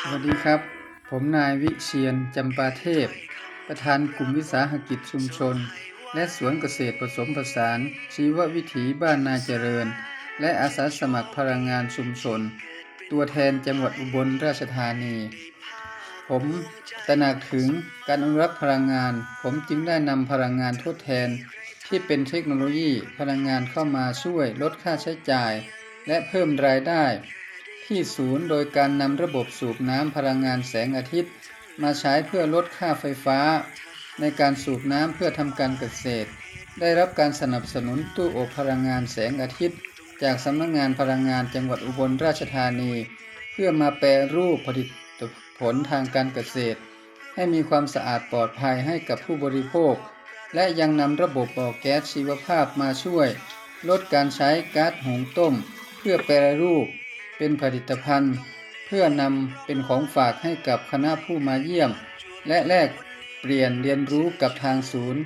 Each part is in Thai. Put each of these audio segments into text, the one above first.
สวัสดีครับ ผมนายวิเชียนจำปาเทพ ประธานกลุ่มวิสาหกิจชุมชน และสวนเกษตรผสมผสาน ชีววิถีบ้านนาเจริญ และอาสาสมัครพลังงานชุมชน ตัวแทนจังหวัดอุบลราชธานี ผมตระหนักถึงการอนุรักษ์พลังงาน ผมจึงได้นำพลังงานทดแทน ที่เป็นเทคโนโลยีพลังงานเข้ามาช่วยลดค่าใช้จ่าย และเพิ่มรายได้ ที่ศูนย์โดยการนำระบบสูบน้ำพลังงานแสงอาทิตย์ มาใช้เพื่อลดค่าไฟฟ้า ในการสูบน้ำเพื่อทำการเกษตร ได้รับการสนับสนุนตู้อบพลังงานแสงอาทิตย์ จากสำนักงานพลังงานจังหวัดอุบลราชธานี เพื่อมาแปรรูปผลิตผลทางการเกษตร ให้มีความสะอาดปลอดภัยให้กับผู้บริโภค และยังนำระบบบ่อแก๊สชีวภาพมาช่วย ลดการใช้ก๊าซหุงต้ม เพื่อแปรรูป เป็นผลิตภัณฑ์ เพื่อนำเป็นของฝากให้กับคณะผู้มาเยี่ยม และแลกเปลี่ยนเรียนรู้กับทางศูนย์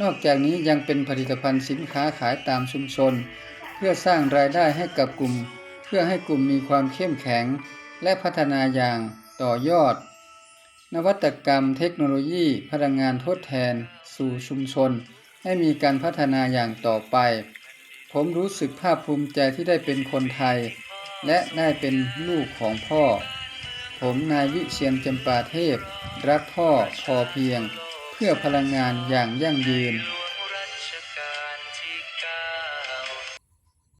นอกจากนี้ยังเป็นผลิตภัณฑ์สินค้าขายตามชุมชน เพื่อสร้างรายได้ให้กับกลุ่ม เพื่อให้กลุ่มมีความเข้มแข็ง และพัฒนาอย่างต่อยอด นวัตกรรมเทคโนโลยีพลังงานทดแทน สู่ชุมชน ให้มีการพัฒนาอย่างต่อไป ผมรู้สึกภาคภูมิใจที่ได้เป็นคนไทย และได้เป็นลูกของพ่อ ผมนายวิเชียนจำปาเทพ รักพ่อพอเพียง เพื่อพลังงานอย่างยั่งยืน